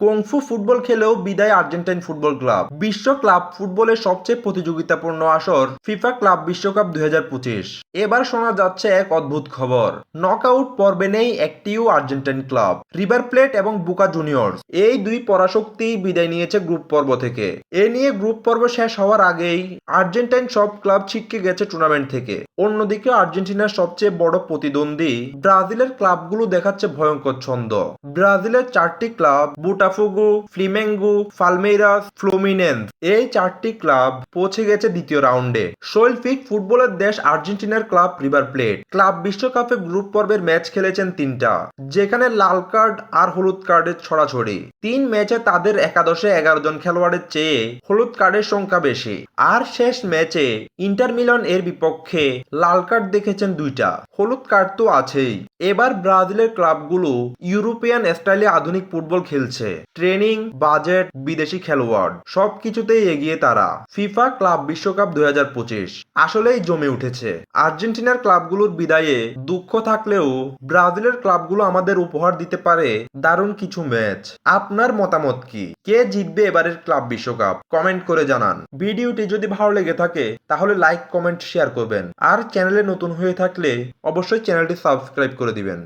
Kung fu football খেলেও বিদায় Argentine football club. বিশ্ব ক্লাব ফুটবলের সবচেয়ে প্রতিযোগিতাপূর্ণ আসর, ফিফা ক্লাব বিশ্বকাপ দু হাজার পঁচিশ। এবার শোনা যাচ্ছে এক অদ্ভুত খবর। নকআউট পর্বে নেই একটিও আর্জেন্টাইন ক্লাব, রিভার প্লেট এবং বুকা জুনিয়র্স। এই দুই পরাশক্তি বিদায় নিয়েছে গ্রুপ পর্ব থেকে। এ নিয়ে গ্রুপ পর্ব শেষ হওয়ার আগেই আর্জেন্টাইন সব ক্লাব ছিটকে গেছে টুর্নামেন্ট থেকে। অন্যদিকে আর্জেন্টিনার সবচেয়ে বড় প্রতিদ্বন্দ্বী ব্রাজিলের ক্লাবগুলো দেখাচ্ছে ভয়ঙ্কর ছন্দ। ব্রাজিলের চারটি ক্লাব বুটাফুগু, ফ্লিমেঙ্গু, ফালমেইরাস, ফ্লুমিনেন্স এই চারটি ক্লাব পৌঁছে গেছে দ্বিতীয় রাউন্ডে। শৈল্পিক ফুটবলের দেশ আর্জেন্টিনার ক্লাব রিভার প্লেট। ক্লাব বিশ্বকাপে গ্রুপ পর্বের ম্যাচ খেলেছেন তিনটা, যেখানে লাল কার্ড আর হলুদ কার্ডের ছড়াছড়ি। তিন ম্যাচে তাদের একাদশে এগারো জন খেলোয়াড়ের চেয়ে হলুদ কার্ডের সংখ্যা বেশি। আর শেষ ম্যাচে ইন্টার মিলন এর বিপক্ষে লাল কার্ড দেখেছেন দুইটা, হলুদ কার্ড তো আছেই। এবার ব্রাজিলের ক্লাবগুলো ইউরোপিয়ান স্টাইলে আধুনিক ফুটবল খেলছে। ট্রেনিং, বাজেট, বিদেশি খেলোয়াড়, সবকিছুতেই এগিয়ে তারা। ফিফা ক্লাব বিশ্বকাপ দুই আসলেই জমে উঠেছে। আর্জেন্টিনার ক্লাবগুলোর বিদায়ে দুঃখ থাকলেও ব্রাজিলের ক্লাবগুলো আমাদের উপহার দিতে পারে দারুণ কিছু ম্যাচ। আপনার মতামত কি? কে জিতবে এবারের ক্লাব বিশ্বকাপ? কমেন্ট করে জানান। ভিডিওটি যদি ভালো লেগে থাকে, তাহলে লাইক, কমেন্ট, শেয়ার করবেন। আর চ্যানেলে নতুন হয়ে থাকলে অবশ্যই চ্যানেলটি সাবস্ক্রাইব করে দিবেন।